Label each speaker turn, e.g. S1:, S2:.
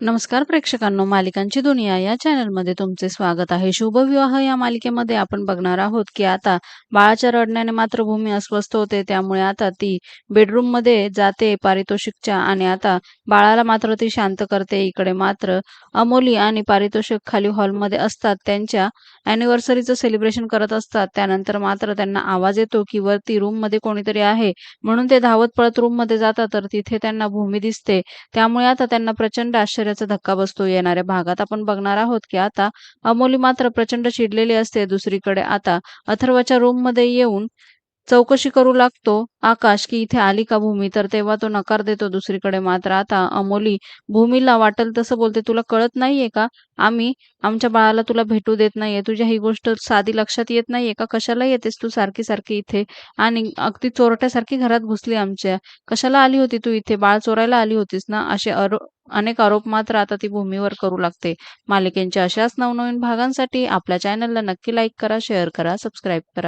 S1: नमस्कार प्रेक्षकांनो मालिकांची दुनिया या चॅनलमध्ये तुमचे स्वागत आहे. शुभविवाह या मालिकेमध्ये आपण बघणार आहोत की आता बाळाच्या रडण्याने मात्र भूमी अस्वस्थ होते त्यामुळे आता ती बेडरूममध्ये जाते पारितोषिकच्या आणि आता बाळाला मात्र ती शांत करते. इकडे मात्र अमोली आणि पारितोषिक खाली हॉलमध्ये असतात त्यांच्या अॅनिव्हर्सरीचं सेलिब्रेशन करत असतात. त्यानंतर मात्र त्यांना आवाज येतो की वरती रूममध्ये कोणीतरी आहे. म्हणून ते धावत पळत रूममध्ये जातात तर तिथे त्यांना भूमी दिसते. त्यामुळे आता त्यांना प्रचंड आश्चर्याचा धक्का बसतो येणाऱ्या भागात. आपण बघणार आहोत की आता अमोली मात्र प्रचंड चिडलेली असते. दुसरीकडे आता अथर्वच्या रूममध्ये येऊन चौकशी करू लागतो. आकाश की इथे आली का भूमी? तर तेव्हा तो नकार देतो दुसरीकडे मात्र. आता अमोली भूमीला वाटेल तसं बोलते तुला कळत नाहीये का? आम्ही आमच्या बाळाला तुला भेटू देत नाहीये. तुझ्या ही गोष्ट साधी लक्षात येत नाहीये का? कशाला येतेस तू सारखी सारखी इथे? आणि अगदी चोरट्यासारखी घरात घुसली आमच्या. कशाला आली होती तू इथे? बाळ चोरायला आली होतीस ना? असे अनेक आरोप मात्र आता ती भूमीवर करू लागते. मालिकेंच्या अशाच नवनवीन भागांसाठी आपल्या चॅनलला नक्की लाईक करा शेअर करा सबस्क्राईब करा.